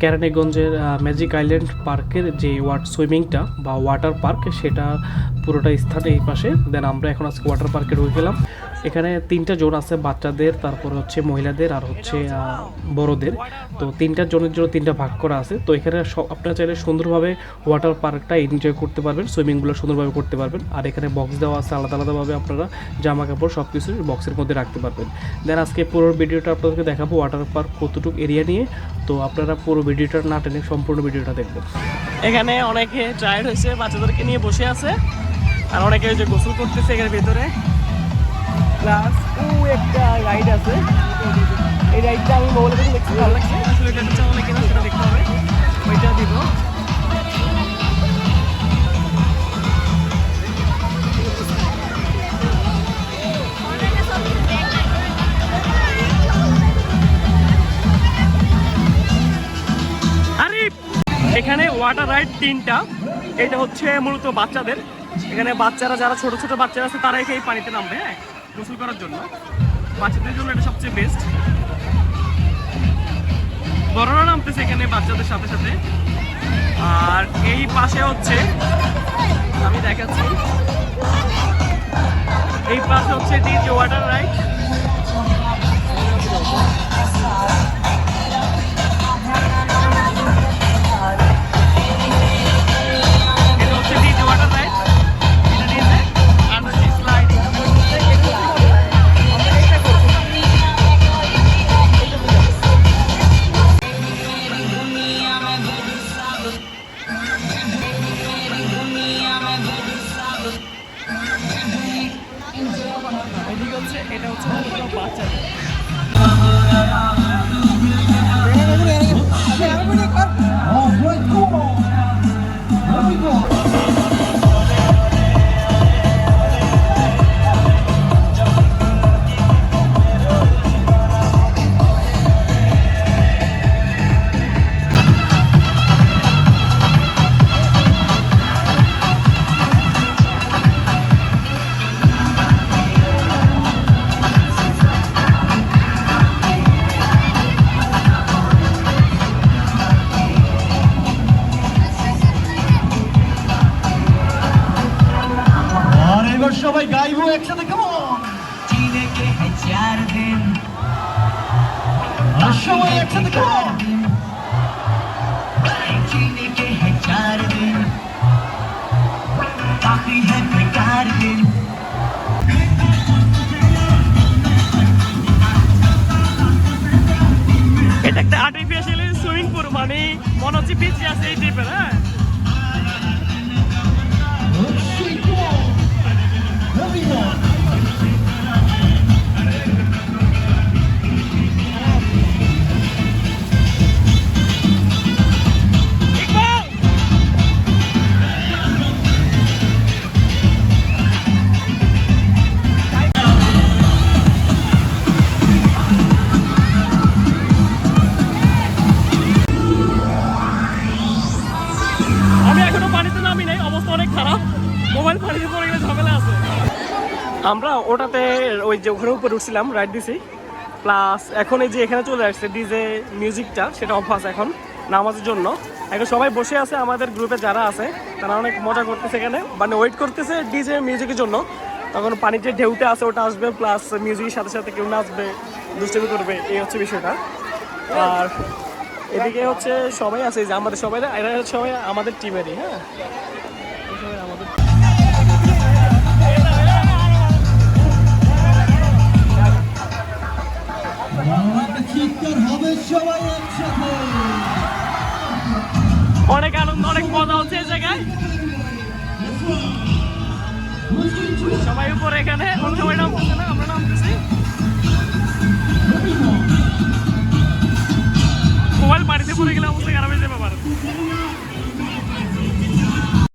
কেরানীগঞ্জের magic island পার্কের যে ওয়াট সুইমিংটা বা ওয়াটার পার্ক সেটা পুরোটা স্থান এই পাশে। দেন আমরা এখন আজকে ওয়াটার পার্কে ঢুকে গেলাম। এখানে তিনটা জোন আছে, বাচ্চাদের, তারপর হচ্ছে মহিলাদের আর হচ্ছে বড়দের। তো তিনটা জোনের জন্য তিনটা ভাগ করা আছে। তো এখানে আপনারা চাইলে সুন্দরভাবে ওয়াটার পার্কটা এনজয় করতে পারবেন সুইমিংগুলো সুন্দরভাবে করতে পারবেন। আর এখানে বক্স দেওয়া আছে, আলাদা আলাদাভাবে আপনারা জামা কাপড় সব কিছু বক্সের মধ্যে রাখতে পারবেন। দেন আজকে পুরো ভিডিওটা আপনাদেরকে দেখাবো ওয়াটার পার্ক কতটুকু এরিয়া নিয়ে। তো আপনারা পুরো ভিডিওটা না টেনে সম্পূর্ণ ভিডিওটা দেখবেন। এখানে অনেকে টায়ার্ড হয়েছে, বাচ্চাদেরকে নিয়ে বসে আছে। আর অনেকে যে গোসল করতেছে এখানে ভেতরে। প্লাস ও একটা রাইড আছে। এই রাইডটা আমি মোবাইলে দেখে দেখছি, ভালো লাগছে। আসলে এটা চ্যানেলে কিনা সেটা দেখতে হবে। ওইটা দিব। এখানে ওয়াটার রাইড তিনটা। এটা হচ্ছে মূলত বাচ্চাদের। এখানে বাচ্চারা, যারা ছোট ছোট বাচ্চারা আছে, তারা এই পানিতে নামবে হ্যাঁ? গোসল করার জন্য। বাচ্চাদের জন্য এটা সবচেয়ে বেস্ট বড়রা নামতেছে এখানে বাচ্চাদের সাথে সাথে। আর এই পাশে হচ্ছে, আমি দেখাচ্ছি। এই পাশে হচ্ছে ডিজ ওয়াটার রাইড এদিকে হচ্ছে এটা হচ্ছে বাচ্চাদের। একসাথে কেমন চার দিন? সবাই একসাথে কেমন এটা একটা আর্টিফিশিয়াল সুইমিং পুল মানে মনে হচ্ছে বিচে আছে এই টাইপের হ্যাঁ? নামি নাই, অবস্থা অনেক খারাপ। মোবাইল পানিতে পড়ে গেলে ঝামেলা আছে। আমরা ওটাতে ওই যে ওখানে উপরে উঠছিলাম রাইড দিছি। প্লাস এখন এই যে এখানে চলে আসছে ডিজে মিউজিকটা সেটা আছে এখন নামাজের জন্য। এখন সবাই বসে আছে, আমাদের গ্রুপে যারা আছে, তারা অনেক মজা করতেছে এখানে। মানে ওয়েট করতেছে ডিজে মিউজিকের জন্য। তখন পানিতে ঢেউতে আছে, ওটা আসবে প্লাস মিউজিকের সাথে সাথে কেউ নাচবে, দুষ্টমি করবে, এই হচ্ছে বিষয়টা। আর এদিকে হচ্ছে সবাই আছে যে আমাদের সবাই এরা সবাই আমাদের টিমেরই হ্যাঁ? অনেক আনন্দ, অনেক মজা হচ্ছে এই জায়গায়। সবাই উপরে এখানে না?